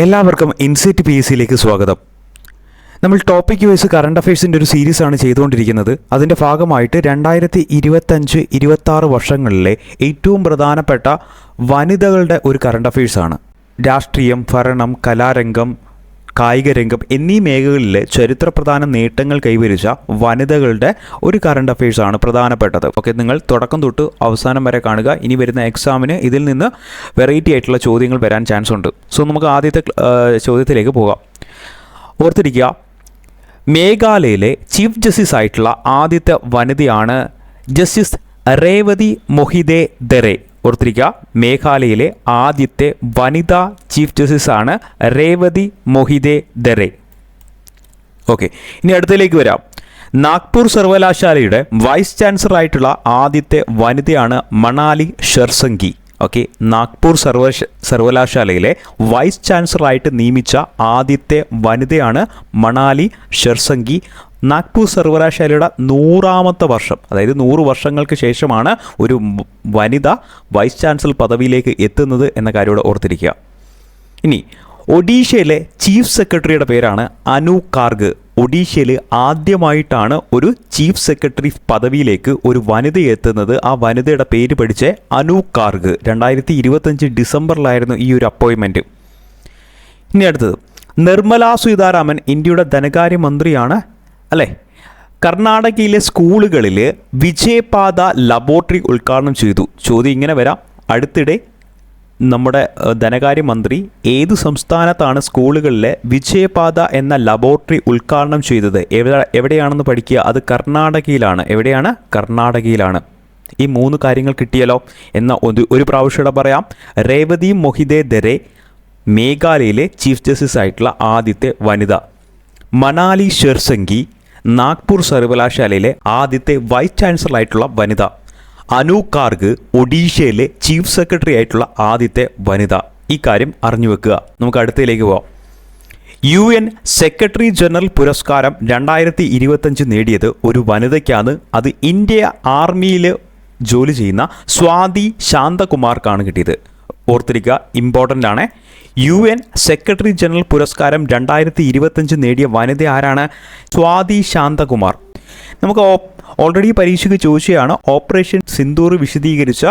എല്ലാവർക്കും insight P S സിയിലേക്ക് സ്വാഗതം. നമ്മൾ ടോപ്പിക് വൈസ് കറണ്ട് അഫയേഴ്സിന്റെ ഒരു സീരീസാണ് ചെയ്തുകൊണ്ടിരിക്കുന്നത്. അതിന്റെ ഭാഗമായിട്ട് രണ്ടായിരത്തി ഇരുപത്തഞ്ച് ഇരുപത്താറ് വർഷങ്ങളിലെ ഏറ്റവും പ്രധാനപ്പെട്ട വനിതകളുടെ ഒരു കറണ്ട് അഫയേഴ്സാണ് രാഷ്ട്രീയം ഭരണം കലാരംഗം കായിക രംഗം എന്നീ മേഖലകളിലെ ചരിത്രപ്രധാന നേട്ടങ്ങൾ കൈവരിച്ച വനിതകളുടെ ഒരു കറണ്ട് അഫയേഴ്സാണ് പ്രധാനപ്പെട്ടത്. ഓക്കെ നിങ്ങൾ തുടക്കം തൊട്ട് അവസാനം വരെ കാണുക. ഇനി വരുന്ന എക്സാമിന് ഇതിൽ നിന്ന് വെറൈറ്റി ആയിട്ടുള്ള ചോദ്യങ്ങൾ വരാൻ ചാൻസ് ഉണ്ട്. സോ നമുക്ക് ആദ്യത്തെ ചോദ്യത്തിലേക്ക് പോകാം. ഓർത്തിരിക്കുക മേഘാലയയിലെ ചീഫ് ജസ്റ്റിസ് ആയിട്ടുള്ള ആദ്യത്തെ വനിതയാണ് ജസ്റ്റിസ് രേവതി മൊഹിദേ ദറെ ഓർത്തിരിക്കുക മേഘാലയയിലെ ആദ്യത്തെ വനിതാ ചീഫ് ജസ്റ്റിസ് ആണ് രേവതി മൊഹിദെ ദറെ ഓക്കെ ഇനി അടുത്തതിലേക്ക് വരാം. നാഗ്പൂർ സർവകലാശാലയുടെ വൈസ് ചാൻസലർ ആയിട്ടുള്ള ആദ്യത്തെ വനിതയാണ് മണാലി ഷെർസംഗി. ഓക്കെ നാഗ്പൂർ സർവ സർവകലാശാലയിലെ വൈസ് ചാൻസലറായിട്ട് നിയമിച്ച ആദ്യത്തെ വനിതയാണ് മണാലി ഷെർസംഗി. നാഗ്പൂർ സർവകലാശാലയുടെ നൂറാമത്തെ വർഷം അതായത് നൂറ് വർഷങ്ങൾക്ക് ശേഷമാണ് ഒരു വനിത വൈസ് ചാൻസലർ പദവിയിലേക്ക് എത്തുന്നത് എന്ന കാര്യം ഓർത്തിരിക്കുക. ഇനി ഒഡീഷയിലെ ചീഫ് സെക്രട്ടറിയുടെ പേരാണ് അനു കാർഗ്. ഒഡീഷയിൽ ആദ്യമായിട്ടാണ് ഒരു ചീഫ് സെക്രട്ടറി പദവിയിലേക്ക് ഒരു വനിത എത്തുന്നത്. ആ വനിതയുടെ പേര് പഠിച്ച് അനു കാർഗ്. രണ്ടായിരത്തി ഇരുപത്തഞ്ച് ഡിസംബറിലായിരുന്നു ഈ ഒരു അപ്പോയിൻമെന്റ്. ഇനി അടുത്തത് നിർമ്മലാ സീതാരാമൻ ഇന്ത്യയുടെ ധനകാര്യമന്ത്രിയാണ് അല്ലേ? കർണാടകയിലെ സ്കൂളുകളിൽ വിജയപാത ലബോറട്ടറി ഉദ്ഘാടനം ചെയ്തു. ചോദ്യം ഇങ്ങനെ വരാം. അടുത്തിടെ നമ്മുടെ ധനകാര്യമന്ത്രി ഏത് സംസ്ഥാനത്താണ് സ്കൂളുകളിലെ വിജയപാത എന്ന ലബോറട്ടറി ഉദ്ഘാടനം ചെയ്തത്? എവിടെ എവിടെയാണെന്ന് പഠിക്കുക. അത് കർണാടകയിലാണ്. എവിടെയാണ്? കർണാടകയിലാണ്. ഈ മൂന്ന് കാര്യങ്ങൾ കിട്ടിയല്ലോ എന്ന ഒരു ഒരു പ്രാവശ്യം പറയാം. രേവതി മൊഹിദെ ദരെ മേഘാലയയിലെ ചീഫ് ജസ്റ്റിസ് ആയിട്ടുള്ള ആദ്യത്തെ വനിത. മണാലി ഷെർസംഗി നാഗ്പൂർ സർവകലാശാലയിലെ ആദ്യത്തെ വൈസ് ചാൻസലറായിട്ടുള്ള വനിത. അനു കാർഗ് ഒഡീഷയിലെ ചീഫ് സെക്രട്ടറി ആയിട്ടുള്ള ആദ്യത്തെ വനിത. ഈ കാര്യം അറിഞ്ഞു വെക്കുക. നമുക്ക് അടുത്തതിലേക്ക് പോവാം. യു എൻ സെക്രട്ടറി ജനറൽ പുരസ്കാരം രണ്ടായിരത്തി ഇരുപത്തഞ്ച് നേടിയത് ഒരു വനിതയ്ക്കാണ്. അത് ഇന്ത്യ ആർമിയിൽ ജോലി ചെയ്യുന്ന സ്വാതി ശാന്തകുമാർക്കാണ് കിട്ടിയത്. ഓർത്തിരിക്കുക ഇമ്പോർട്ടന്റ് ആണ്. യു എൻ സെക്രട്ടറി ജനറൽ പുരസ്കാരം രണ്ടായിരത്തി ഇരുപത്തഞ്ച് നേടിയ വനിത ആരാണ്? സ്വാതി ശാന്തകുമാർ. നമുക്ക് ഓൾറെഡി പരീക്ഷയ്ക്ക് ചോദിച്ചതാണ് ഓപ്പറേഷൻ സിന്ദൂർ വിശദീകരിച്ച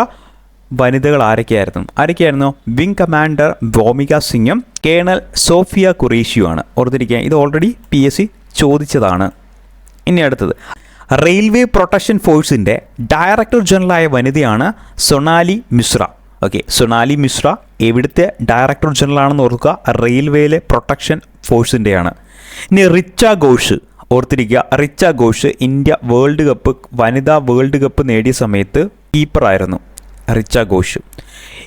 വനിതകൾ ആരൊക്കെയായിരുന്നു? ആരൊക്കെയായിരുന്നു? വിംഗ് കമാൻഡർ ഭോമിക സിംഗും കേണൽ സോഫിയ ഖുറേഷിയുമാണ്. ഓർത്തിരിക്കുക ഇത് ഓൾറെഡി പി എസ് സി ചോദിച്ചതാണ്. ഇനി അടുത്തത്. റെയിൽവേ പ്രൊട്ടക്ഷൻ ഫോഴ്സിന്റെ ഡയറക്ടർ ജനറലായ വനിതയാണ് സൊണാലി മിശ്ര. ഓക്കെ സൊണാലി മിശ്ര എവിടുത്തെ ഡയറക്ടർ ജനറൽ ആണെന്ന് ഓർക്കുക. റെയിൽവേയിലെ പ്രൊട്ടക്ഷൻ ഫോഴ്സിന്റെയാണ് ഇനി റിച്ച ഘോഷ് ഓർത്തിരിക്കുക. Richa Ghosh India world cup വനിതാ വേൾഡ് കപ്പ് നേടിയ സമയത്ത് കീപ്പറായിരുന്നു റിച്ച ഘോഷ്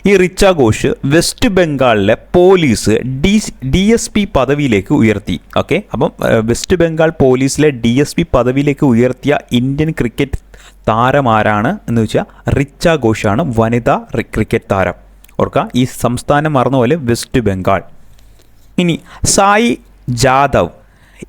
ഈ റിച്ച ഘോഷ് വെസ്റ്റ് ബംഗാളിലെ police D D S P പദവിയിലേക്ക് ഉയർത്തി. ഓക്കെ? അപ്പം വെസ്റ്റ് ബംഗാൾ പോലീസിലെ ഡി എസ് പി പദവിയിലേക്ക് ഉയർത്തിയ ഇന്ത്യൻ ക്രിക്കറ്റ് താരം ആരാണ് എന്ന് വെച്ചാൽ റിച്ച ഘോഷാണ് വനിതാ ക്രിക്കറ്റ് താരം. ഓർക്കുക ഈ സംസ്ഥാനം മറന്ന പോലെ വെസ്റ്റ് ബംഗാൾ. ഇനി സായി ജാദവ്.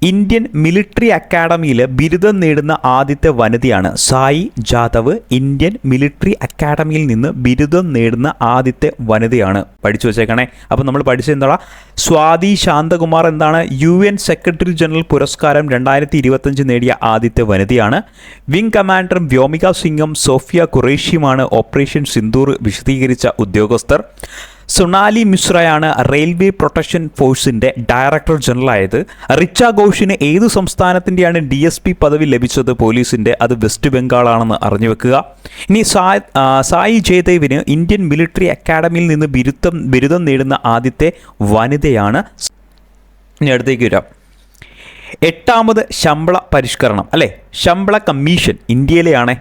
ഇന്ത്യൻ മിലിറ്ററി അക്കാഡമിയിൽ ബിരുദം നേടുന്ന ആദ്യത്തെ വനിതയാണ് സായി ജാദവ്. ഇന്ത്യൻ മിലിറ്ററി അക്കാഡമിയിൽ നിന്ന് ബിരുദം നേടുന്ന ആദ്യത്തെ വനിതയാണ്. പഠിച്ചു വെച്ചേക്കണേ. അപ്പോൾ നമ്മൾ പഠിച്ചത് എന്താണ് സ്വാതി ശാന്തകുമാർ എന്താണ് യു എൻ സെക്രട്ടറി ജനറൽ പുരസ്കാരം രണ്ടായിരത്തി ഇരുപത്തഞ്ച് നേടിയ ആദ്യത്തെ വനിതയാണ്. വിംഗ് കമാൻഡറും വ്യോമിക സിംഗും സോഫിയ ഖുറേഷിയുമാണ് ഓപ്പറേഷൻ സിന്ദൂർ വിശദീകരിച്ച ഉദ്യോഗസ്ഥർ. സൊണാലി മിശ്രയാണ് റെയിൽവേ പ്രൊട്ടക്ഷൻ ഫോഴ്സിന്റെ ഡയറക്ടർ ജനറൽ ആയത് റിച്ച ഘോഷിന് ഏത് സംസ്ഥാനത്തിന്റെയാണ് ഡി എസ് പി പദവി ലഭിച്ചത് പോലീസിന്റെ? അത് വെസ്റ്റ് ബംഗാളാണെന്ന് അറിഞ്ഞു വെക്കുക. ഇനി സായി ജയദേവിന് ഇന്ത്യൻ മിലിറ്ററി അക്കാഡമിയിൽ നിന്ന് ബിരുദം ബിരുദം നേടുന്ന ആദ്യത്തെ വനിതയാണ് ഇനി അടുത്തേക്ക് വരാം. എട്ടാമത് ശമ്പള പരിഷ്കരണം അല്ലേ? ശമ്പള കമ്മീഷൻ ഇന്ത്യയിലെയാണ്.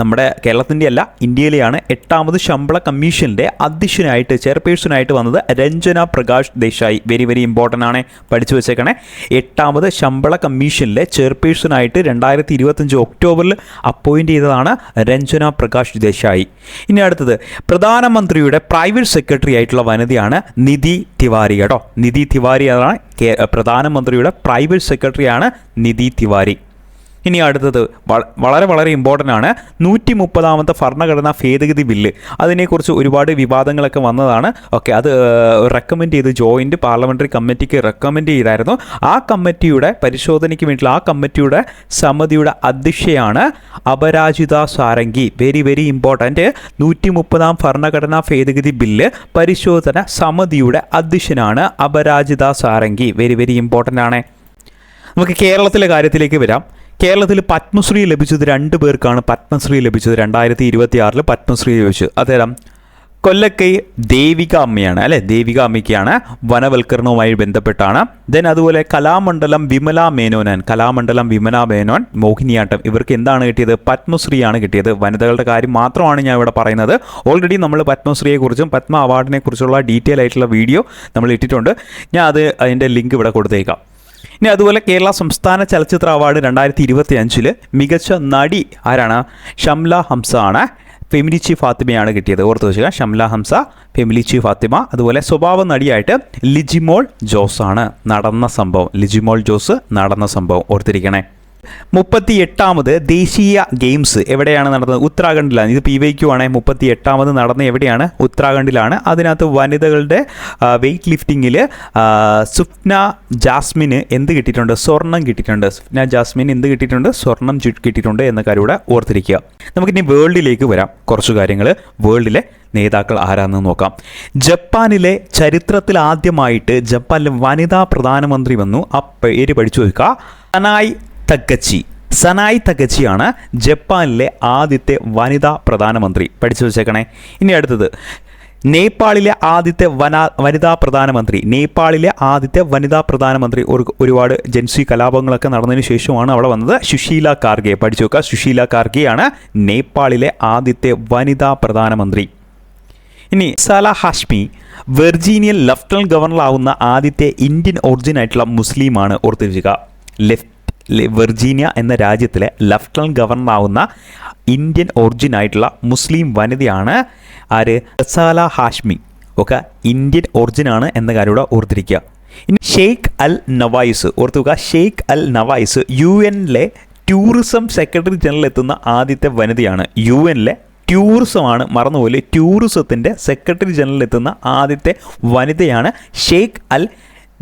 നമ്മുടെ കേരളത്തിന്റെ അല്ല ഇന്ത്യയിലെയാണ് എട്ടാമത് ശമ്പള കമ്മീഷന്റെ അധ്യക്ഷനായിട്ട് ചെയർപേഴ്സണായിട്ട് വന്നത് Ranjana Prakash Desai. Very very important ആണ് പഠിച്ചു വെച്ചേക്കണേ. എട്ടാമത് ശമ്പള കമ്മീഷനിലെ ചെയർപേഴ്സണായിട്ട് രണ്ടായിരത്തി ഇരുപത്തഞ്ച് ഒക്ടോബറിൽ അപ്പോയിന്റ് ചെയ്തതാണ് രഞ്ജന പ്രകാശ് ദേശായി. ഇനി അടുത്തത് പ്രധാനമന്ത്രിയുടെ പ്രൈവറ്റ് സെക്രട്ടറി ആയിട്ടുള്ള വനിതയാണ് നിധി തിവാരി. കേട്ടോ നിധി തിവാരി അതാണ് പ്രധാനമന്ത്രിയുടെ പ്രൈവറ്റ് സെക്രട്ടറിയാണ് നിധി തിവാരി. ഇനി അടുത്തത് വളരെ വളരെ ഇമ്പോർട്ടന്റ് ആണ്. നൂറ്റി മുപ്പതാമത്തെ ഭരണഘടനാ ഭേദഗതി ബില്ല് അതിനെക്കുറിച്ച് ഒരുപാട് വിവാദങ്ങളൊക്കെ വന്നതാണ്. ഓക്കെ അത് റെക്കമെൻഡ് ചെയ്ത് ജോയിന്റ് പാർലമെന്ററി കമ്മിറ്റിക്ക് റെക്കമെൻഡ് ചെയ്തായിരുന്നു. ആ കമ്മിറ്റിയുടെ പരിശോധനയ്ക്ക് വേണ്ടിയിട്ടുള്ള ആ കമ്മിറ്റിയുടെ സമിതിയുടെ അധ്യക്ഷയാണ് Aparajita Sarangi. Very very important നൂറ്റി മുപ്പതാം ഭരണഘടനാ ഭേദഗതി ബില്ല് പരിശോധന സമിതിയുടെ അധ്യക്ഷനാണ് Aparajita Sarangi. Very very important ആണ്. നമുക്ക് കേരളത്തിലെ കാര്യത്തിലേക്ക് വരാം. കേരളത്തിൽ പത്മശ്രീ ലഭിച്ചത് രണ്ട് പേർക്കാണ് പത്മശ്രീ ലഭിച്ചത്. രണ്ടായിരത്തി ഇരുപത്തി ആറിൽ പത്മശ്രീ ലഭിച്ചത് അദ്ദേഹം കൊല്ലക്കൈ ദേവിക അമ്മയാണ് അല്ലെ? ദേവിക അമ്മയ്ക്കാണ് വനവൽക്കരണവുമായി ബന്ധപ്പെട്ടാണ്. ദെൻ അതുപോലെ കലാമണ്ഡലം വിമല മേനോനൻ കലാമണ്ഡലം വിമല മേനോൻ മോഹിനിയാട്ടം ഇവർക്ക് എന്താണ് കിട്ടിയത്? പത്മശ്രീയാണ് കിട്ടിയത്. വനിതകളുടെ കാര്യം മാത്രമാണ് ഞാൻ ഇവിടെ പറയുന്നത്. ഓൾറെഡി നമ്മൾ പത്മശ്രീയെക്കുറിച്ചും പത്മ അവാർഡിനെക്കുറിച്ചുള്ള ഡീറ്റെയിൽ ആയിട്ടുള്ള വീഡിയോ നമ്മൾ ഇട്ടിട്ടുണ്ട്. ഞാൻ അത് അതിന്റെ ലിങ്ക് ഇവിടെ കൊടുത്തേക്കാം. ഇനി അതുപോലെ കേരള സംസ്ഥാന ചലച്ചിത്ര അവാർഡ് രണ്ടായിരത്തി ഇരുപത്തി അഞ്ചിൽ മികച്ച നടി ആരാണ്? ഷംല ഹംസ ആണ്. ഫെമിലിച്ചി ഫാത്തിമയാണ് കിട്ടിയത്. ഓർത്ത് വെച്ചുക ഷംല ഹംസ ഫെമിലി ഫെമിലിച്ചി ഫാത്തിമ അതുപോലെ സ്വഭാവ നടിയായിട്ട് ലിജിമോൾ ജോസ് ആണ്. നടന്ന സംഭവം. ലിജിമോൾ ജോസ് നടന്ന സംഭവം. ഓർത്തിരിക്കണേ. മുപ്പത്തി എട്ടാമത് ദേശീയ ഗെയിംസ് എവിടെയാണ് നടന്നത്? ഉത്തരാഖണ്ഡിലാണ്. ഇത് പി വൈക്യു ആണ് മുപ്പത്തി എട്ടാമത് നടന്ന എവിടെയാണ്? ഉത്തരാഖണ്ഡിലാണ്. അതിനകത്ത് വനിതകളുടെ വെയ്റ്റ് ലിഫ്റ്റിങ്ങിൽ സുപ്ന ജാസ്മിന് എന്ത് കിട്ടിയിട്ടുണ്ട്? സ്വർണം കിട്ടിയിട്ടുണ്ട്. സുപ്ന ജാസ്മിന് എന്ത് കിട്ടിയിട്ടുണ്ട്? സ്വർണം കിട്ടിയിട്ടുണ്ട് എന്ന കാര്യം കൂടെ ഓർത്തിരിക്കുക. നമുക്കിനി വേൾഡിലേക്ക് വരാം. കുറച്ച് കാര്യങ്ങൾ വേൾഡിലെ നേതാക്കൾ ആരാണെന്ന് നോക്കാം. ജപ്പാനിലെ ചരിത്രത്തിൽ ആദ്യമായിട്ട് ജപ്പാനിലെ വനിതാ പ്രധാനമന്ത്രി വന്നു. ആ പേര് പഠിച്ചു വെക്കുക. സനായ് തക്കച്ചി സനായി തകച്ചിയാണ് ജപ്പാനിലെ ആദ്യത്തെ വനിതാ പ്രധാനമന്ത്രി. പഠിച്ചു വെച്ചേക്കണേ. ഇനി അടുത്തത്. നേപ്പാളിലെ ആദ്യത്തെ വന വനിതാ പ്രധാനമന്ത്രി. നേപ്പാളിലെ ആദ്യത്തെ വനിതാ പ്രധാനമന്ത്രി ഒരു ഒരുപാട് ജൻസി കലാപങ്ങളൊക്കെ നടന്നതിന് ശേഷമാണ് അവിടെ വന്നത് സുശീല കാർഗെ. പഠിച്ചു വെക്കുക. സുശീല കാർഗെയാണ് നേപ്പാളിലെ ആദ്യത്തെ വനിതാ പ്രധാനമന്ത്രി. ഇനി സല ഹാഷ്മി വെർജീനിയൻ ലഫ്റ്റനന്റ് ഗവർണറാവുന്ന ആദ്യത്തെ ഇന്ത്യൻ ഒറിജിനായിട്ടുള്ള മുസ്ലിമാണ് ഓർത്തിരിക്കുക. ലെഫ്റ്റ് വെർജീനിയ എന്ന രാജ്യത്തിലെ ലഫ്റ്റനന്റ് ഗവർണറാവുന്ന ഇന്ത്യൻ ഒറിജിൻ ആയിട്ടുള്ള മുസ്ലിം വനിതയാണ് ആര്? റസാല ഹാഷ്മി. ഒക്കെ ഇന്ത്യൻ ഒറിജിൻ ആണ് എന്ന കാര്യം കൂടെ ഓർത്തിരിക്കുക. ഇനി ഷെയ്ഖ് അൽ നവായിസ്. ഓർത്തുക ഷെയ്ഖ് അൽ നവായിസ് യു എനിലെ ടൂറിസം സെക്രട്ടറി ജനറൽ എത്തുന്ന ആദ്യത്തെ വനിതയാണ്. യു എനിലെ ടൂറിസമാണ് മറന്നുപോലെ ടൂറിസത്തിന്റെ സെക്രട്ടറി ജനറൽ എത്തുന്ന ആദ്യത്തെ വനിതയാണ് ഷെയ്ഖ് അൽ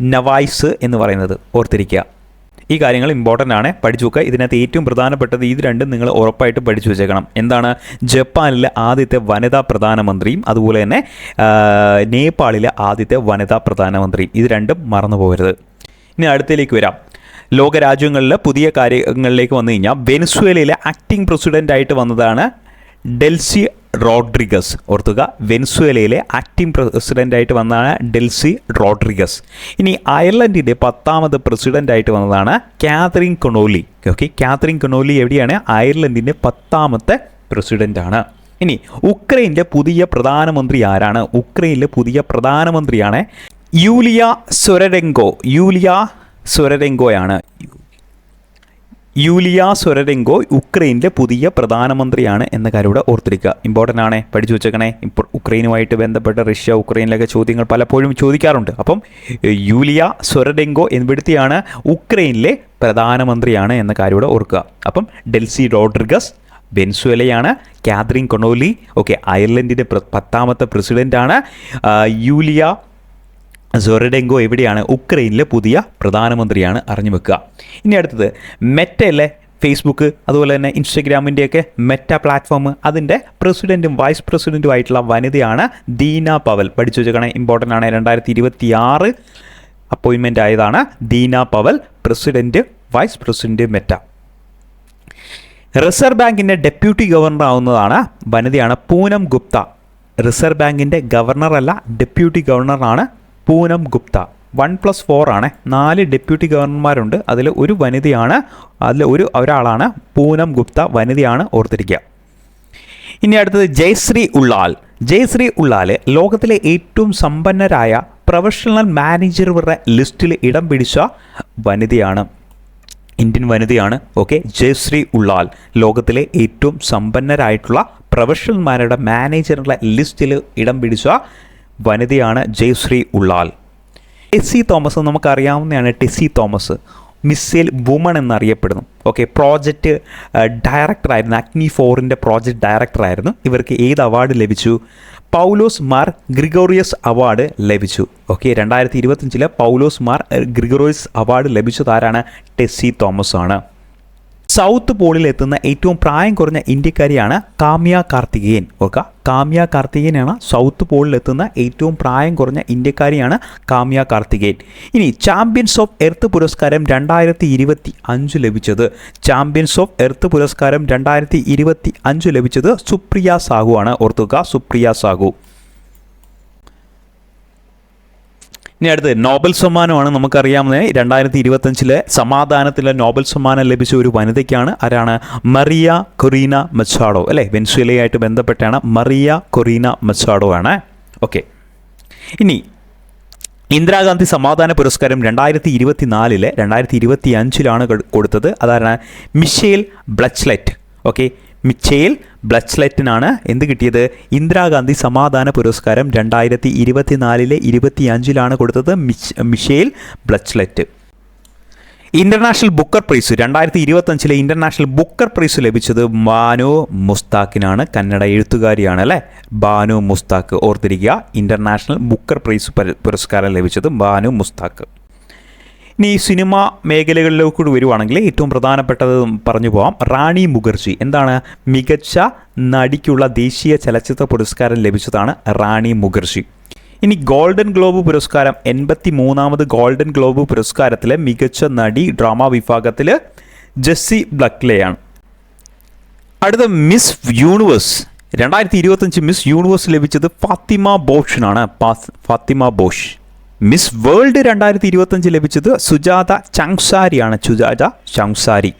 നവായിസ് എന്ന് പറയുന്നത്. ഓർത്തിരിക്കുക. ഈ കാര്യങ്ങൾ ഇമ്പോർട്ടന്റ് ആണ്. പഠിച്ചു വെക്കുക ഇതിനകത്ത് ഏറ്റവും പ്രധാനപ്പെട്ടത് ഇത് രണ്ടും നിങ്ങൾ ഉറപ്പായിട്ട് പഠിച്ചു വെച്ചേക്കണം. എന്താണ്? ജപ്പാനിലെ ആദ്യത്തെ വനിതാ പ്രധാനമന്ത്രിയും അതുപോലെ തന്നെ നേപ്പാളിലെ ആദ്യത്തെ വനിതാ പ്രധാനമന്ത്രിയും. ഇത് രണ്ടും മറന്നു പോകരുത്. ഇനി അടുത്തേക്ക് വരാം. ലോകരാജ്യങ്ങളിൽ പുതിയ കാര്യങ്ങളിലേക്ക് വന്നു കഴിഞ്ഞാൽ വെനസ്വേലയിലെ ആക്ടിംഗ് പ്രസിഡന്റായിട്ട് വന്നതാണ് ഡെൽസി റോഡ്രിഗസ്. ഓർത്തുക വെൻസുവേലയിലെ ആക്ടിംഗ് പ്രസിഡന്റായിട്ട് വന്നതാണ് ഡെൽസി റോഡ്രിഗസ്. ഇനി അയർലൻഡിന്റെ പത്താമത് പ്രസിഡന്റായിട്ട് വന്നതാണ് Catherine Connolly. Okay Catherine Connolly എവിടെയാണ്? അയർലൻഡിന്റെ പത്താമത്തെ പ്രസിഡന്റാണ് ഇനി ഉക്രൈന്റെ പുതിയ പ്രധാനമന്ത്രി ആരാണ്? ഉക്രൈനിലെ പുതിയ പ്രധാനമന്ത്രിയാണ് യൂലിയ സൊരരംഗോ യൂലിയ സൊരഡെങ്കോയാണ് യൂലിയ സൊരഡെങ്കോ ഉക്രൈനിലെ പുതിയ പ്രധാനമന്ത്രിയാണ് എന്ന കാര്യം ഇവിടെ ഓർത്തിരിക്കുക. ഇമ്പോർട്ടന്റ് ആണേ. പഠിച്ചു വെച്ചേക്കണേ. ഇപ്പോൾ ഉക്രൈനുമായിട്ട് ബന്ധപ്പെട്ട റഷ്യ ഉക്രൈനിലൊക്കെ ചോദ്യങ്ങൾ പലപ്പോഴും ചോദിക്കാറുണ്ട്. അപ്പം യൂലിയ സൊരഡെങ്കോ എന്നിവിടുത്തെയാണ് ഉക്രൈനിലെ പ്രധാനമന്ത്രിയാണ് എന്ന കാര്യം ഇവിടെ ഓർക്കുക. അപ്പം ഡെൽസി റോഡ്രിഗസ് വെൻസുവലയാണ് കാത്രിൻ കൊണോലി ഓക്കെ അയർലൻഡിന്റെ പത്താമത്തെ പ്രസിഡന്റാണ് യൂലിയ സൊറഡെങ്കോ എവിടെയാണ്? ഉക്രൈനിലെ പുതിയ പ്രധാനമന്ത്രിയാണ് അറിഞ്ഞു വെക്കുക. ഇനി അടുത്തത് മെറ്റയിലെ ഫേസ്ബുക്ക് അതുപോലെ തന്നെ ഇൻസ്റ്റഗ്രാമിന്റെയൊക്കെ മെറ്റ പ്ലാറ്റ്ഫോം അതിന്റെ പ്രസിഡന്റും വൈസ് പ്രസിഡന്റും ആയിട്ടുള്ള വനിതയാണ് ദീന പവൽ. പഠിച്ചു വെച്ചേക്കണേ ഇമ്പോർട്ടന്റ് ആണ്. രണ്ടായിരത്തി ഇരുപത്തി ആറ് അപ്പോയിൻമെന്റ് ആയതാണ് Dina Powell president vice president Meta reserve ബാങ്കിന്റെ ഡെപ്യൂട്ടി ഗവർണർ ആവുന്നതാണ് വനിതയാണ് പൂനം ഗുപ്ത. റിസർവ് ബാങ്കിന്റെ ഗവർണറല്ല deputy ഗവർണറാണ് Poonam Gupta. One plus four ആണ്. നാല് ഡെപ്യൂട്ടി ഗവർണർമാരുണ്ട്. അതിൽ ഒരു വനിതയാണ്. അതിൽ ഒരു ഒരാളാണ് പൂനം ഗുപ്ത. വനിതയാണ് ഓർത്തിരിക്കുക ഇനി അടുത്തത് ജയശ്രീ ഉള്ളാൽ. ജയശ്രീ ഉള്ളാൽ ലോകത്തിലെ ഏറ്റവും സമ്പന്നരായ പ്രൊഫഷണൽ മാനേജറുടെ ലിസ്റ്റിൽ ഇടം പിടിച്ച വനിതയാണ്. ഇന്ത്യൻ വനിതയാണ്. ഓക്കെ. ജയശ്രീ ഉള്ളാൽ ലോകത്തിലെ ഏറ്റവും സമ്പന്നരായിട്ടുള്ള പ്രൊഫഷണൽമാരുടെ മാനേജറുടെ ലിസ്റ്റിൽ ഇടം പിടിച്ച വനിതയാണ് ജയശ്രീ ഉള്ളാൽ. ടെസ്സി തോമസ് നമുക്കറിയാവുന്നതാണ് ടെസ്സി തോമസ്. മിസൈൽ വുമൺ എന്നറിയപ്പെടുന്നു. ഓക്കെ പ്രോജക്റ്റ് ഡയറക്ടറായിരുന്നു അഗ്നി ഫോറിന്റെ പ്രോജക്റ്റ് ഡയറക്ടറായിരുന്നു ഇവർക്ക് ഏത് അവാർഡ് ലഭിച്ചു? പൗലോസ് മാർ ഗ്രിഗോറിയസ് അവാർഡ് ലഭിച്ചു. ഓക്കെ രണ്ടായിരത്തി ഇരുപത്തഞ്ചിലെ പൗലോസ് മാർ ഗ്രിഗോറിയസ് അവാർഡ് ലഭിച്ചതാരാണ് ടെസ്സി തോമസ് ആണ് സൗത്ത് പോളിൽ എത്തുന്ന ഏറ്റവും പ്രായം കുറഞ്ഞ ഇന്ത്യക്കാരിയാണ് കാമ്യ കാർത്തികേയൻ. ഓർക്കുക കാമ്യ കാർത്തികേയനാണ് സൗത്ത് പോളിൽ എത്തുന്ന ഏറ്റവും പ്രായം കുറഞ്ഞ ഇന്ത്യക്കാരിയാണ് കാമ്യ കാർത്തികേയൻ. ഇനി ചാമ്പ്യൻസ് ഓഫ് എർത്ത് പുരസ്കാരം രണ്ടായിരത്തി ഇരുപത്തി അഞ്ച് ലഭിച്ചത്. ചാമ്പ്യൻസ് ഓഫ് എർത്ത് പുരസ്കാരം രണ്ടായിരത്തി ഇരുപത്തി അഞ്ച് ലഭിച്ചത് സുപ്രിയ സാഹു ആണ് ഓർത്തുക സുപ്രിയ സാഹു. ഇനി അടുത്ത് നോബൽ സമ്മാനമാണ് നമുക്കറിയാവുന്നത്. രണ്ടായിരത്തി ഇരുപത്തഞ്ചിലെ സമാധാനത്തിലെ നോബൽ സമ്മാനം ലഭിച്ച ഒരു വനിതയ്ക്കാണ് ആരാണ്? Maria Corina Machado. അല്ലേ? വെൻസുലയായിട്ട് ബന്ധപ്പെട്ടാണ് മറിയ കൊറീന മച്ചാഡോ ആണ്. ഓക്കെ. ഇനി ഇന്ദിരാഗാന്ധി സമാധാന പുരസ്കാരം രണ്ടായിരത്തി ഇരുപത്തി നാലിലെ രണ്ടായിരത്തി ഇരുപത്തി അഞ്ചിലാണ് കൊടുത്തത്. അതാണ് മിഷേൽ ബ്ലച്ച്ലെറ്റ്. ഓക്കെ. മിച്ചേൽ ബ്ലച്ച്ലെറ്റിനാണ് എന്ത് കിട്ടിയത്? ഇന്ദിരാഗാന്ധി സമാധാന പുരസ്കാരം രണ്ടായിരത്തി ഇരുപത്തിനാലിലെ ഇരുപത്തി അഞ്ചിലാണ് കൊടുത്തത് Michelle Bachelet. International Booker prize രണ്ടായിരത്തി ഇരുപത്തഞ്ചിലെ ഇന്റർനാഷണൽ ബുക്കർ പ്രൈസ് ലഭിച്ചത് ബാനു മുസ്താഖിനാണ് കന്നഡ എഴുത്തുകാരിയാണ് അല്ലേ? ബാനു മുസ്താഖ് ഓർത്തിരിക്കുക ഇന്റർനാഷണൽ ബുക്കർ പ്രൈസ് പുരസ്കാരം ലഭിച്ചത് ബാനു മുസ്താഖ് ഇനി സിനിമ മേഖലകളിലേക്ക് കൂടി വരുവാണെങ്കിൽ ഏറ്റവും പ്രധാനപ്പെട്ടത് പറഞ്ഞു പോകാം റാണി മുഖർജി. എന്താണ്? മികച്ച നടിക്കുള്ള ദേശീയ ചലച്ചിത്ര പുരസ്കാരം ലഭിച്ചതാണ് റാണി മുഖർജി. ഇനി ഗോൾഡൻ ഗ്ലോബ് പുരസ്കാരം എൺപത്തി മൂന്നാമത് ഗോൾഡൻ ഗ്ലോബ് പുരസ്കാരത്തിലെ മികച്ച നടി ഡ്രാമ വിഭാഗത്തിൽ ജെസ്സി ബ്ലക്ലെയാണ് അടുത്ത മിസ് യൂണിവേഴ്സ്. രണ്ടായിരത്തി ഇരുപത്തഞ്ച് മിസ് യൂണിവേഴ്സ് ലഭിച്ചത് Fatima ബോഷിനാണ്. Fatima Bosch. Miss World രണ്ടായിരത്തി ഇരുപത്തഞ്ച് ലഭിച്ചത് Suchata ചങ്സാരിയാണ്. Suchata Chuangsri.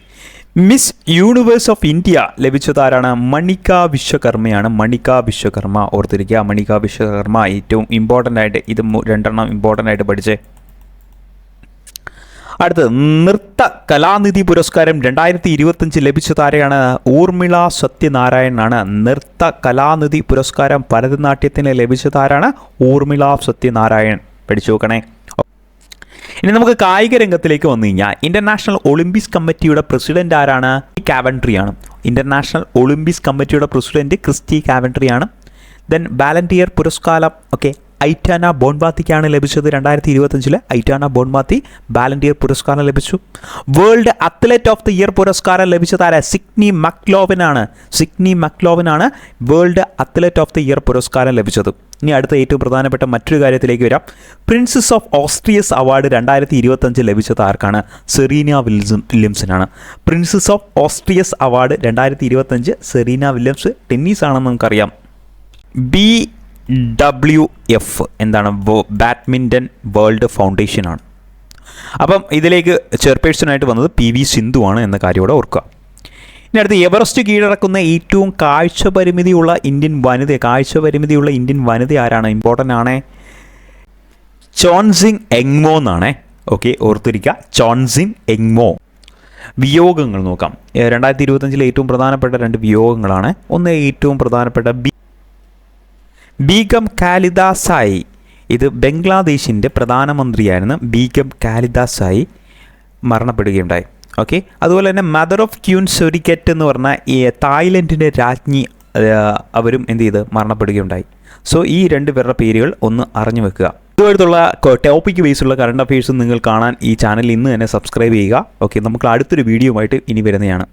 Miss Universe of India ലഭിച്ചത് ആരാണ് മണിക വിശ്വകർമ്മയാണ്. മണിക വിശ്വകർമ്മ. ഓർത്തിരിക്കുക മണിക വിശ്വകർമ്മ ഏറ്റവും ഇമ്പോർട്ടന്റ് ആയിട്ട് ഇത് രണ്ടെണ്ണം ഇമ്പോർട്ടന്റ് ആയിട്ട് പഠിച്ചേ. അടുത്തത് നൃത്ത കലാനിധി പുരസ്കാരം രണ്ടായിരത്തി ഇരുപത്തഞ്ച് ലഭിച്ച താരയാണ് ഊർമിള സത്യനാരായണനാണ്. നൃത്ത കലാനിധി പുരസ്കാരം ഭരതനാട്യത്തിന് ലഭിച്ച താരാണ് ഊർമിള സത്യനാരായൺ. പഠിച്ചു നോക്കണേ. ഇനി നമുക്ക് കായിക രംഗത്തിലേക്ക് വന്നു കഴിഞ്ഞാൽ ഇന്റർനാഷണൽ ഒളിമ്പിക്സ് കമ്മിറ്റിയുടെ പ്രസിഡന്റ് ആരാണ്? കാവൻട്രി ആണ്. ഇന്റർനാഷണൽ ഒളിമ്പിക്സ് കമ്മിറ്റിയുടെ പ്രസിഡന്റ് ക്രിസ്റ്റി കാവൻട്രി ആണ്. ദെൻ ബാലന്റിയർ പുരസ്കാരം ഓക്കെ ഐറ്റാന ബോൺവാത്തിക്കാണ് ലഭിച്ചത് രണ്ടായിരത്തി ഇരുപത്തഞ്ചിൽ ഐറ്റാന ബോൺബാത്തി ബാലൻഡിയർ പുരസ്കാരം ലഭിച്ചു. World athlete of the year പുരസ്കാരം ലഭിച്ചതാര സിഗ്നി മക്ലോവിനാണ്. Sydney മക്ലോവിനാണ് world athlete of the year പുരസ്കാരം ലഭിച്ചത്. ഇനി അടുത്ത ഏറ്റവും പ്രധാനപ്പെട്ട മറ്റൊരു കാര്യത്തിലേക്ക് വരാം. പ്രിൻസസ് ഓഫ് ഓസ്ട്രിയസ് അവാർഡ് രണ്ടായിരത്തി ഇരുപത്തഞ്ച് ലഭിച്ചത് ആർക്കാണ്? സെറീന വില്യം വില്യംസിനാണ്. പ്രിൻസസ് ഓഫ് ഓസ്ട്രിയസ് അവാർഡ് രണ്ടായിരത്തി ഇരുപത്തഞ്ച് സെറീന വില്യംസ് ടെന്നീസ് ആണെന്ന് നമുക്കറിയാം. ബി ഡബ്ല്യു എഫ് എന്താണ് ബാഡ്മിന്റൺ വേൾഡ് ഫൗണ്ടേഷനാണ് അപ്പം ഇതിലേക്ക് ചെയർപേഴ്സണായിട്ട് വന്നത് പി വി സിന്ധുവാണ് എന്ന കാര്യമോടെ ഓർക്കുക. ഇനി അടുത്ത് എവറസ്റ്റ് കീഴടക്കുന്ന ഏറ്റവും കാഴ്ച പരിമിതിയുള്ള ഇന്ത്യൻ വനിത കാഴ്ച പരിമിതിയുള്ള ഇന്ത്യൻ വനിത ആരാണ്? ഇമ്പോർട്ടന്റ് ആണേ. ചോൺസിങ് എങ്മോ എന്നാണേ. ഓക്കെ ഓർത്തിരിക്കുക. ചോൺസിങ് എങ്മോ. വിയോഗങ്ങൾ നോക്കാം. രണ്ടായിരത്തി ഇരുപത്തഞ്ചിലെ ഏറ്റവും പ്രധാനപ്പെട്ട രണ്ട് വിയോഗങ്ങളാണ്. ഒന്ന് ഏറ്റവും പ്രധാനപ്പെട്ട ബി ബീഗം കാലിദാസായി. ഇത് ബംഗ്ലാദേശിന്റെ പ്രധാനമന്ത്രിയായിരുന്ന ബീഗം കാലിദാസായി മരണപ്പെടുകയുണ്ടായി. ഓക്കെ? അതുപോലെ തന്നെ മദർ ഓഫ് ക്യൂൻ സൊരിക്കറ്റ് എന്ന് പറഞ്ഞ ഈ തായ്ലൻഡിന്റെ രാജ്ഞി അവരും എന്ത് ചെയ്ത്? മരണപ്പെടുകയുണ്ടായി. സോ ഈ രണ്ട് പേരുടെ പേരുകൾ ഒന്ന് അറിഞ്ഞു വെക്കുക. ഇതുമായിട്ടുള്ള ടോപ്പിക് ബേസുള്ള കറണ്ട് അഫയേഴ്സും നിങ്ങൾ കാണാൻ ഈ ചാനൽ ഇന്ന് തന്നെ സബ്സ്ക്രൈബ് ചെയ്യുക. ഓക്കെ? നമുക്ക് അടുത്തൊരു വീഡിയോ ആയിട്ട് ഇനി വരുന്നതാണ്.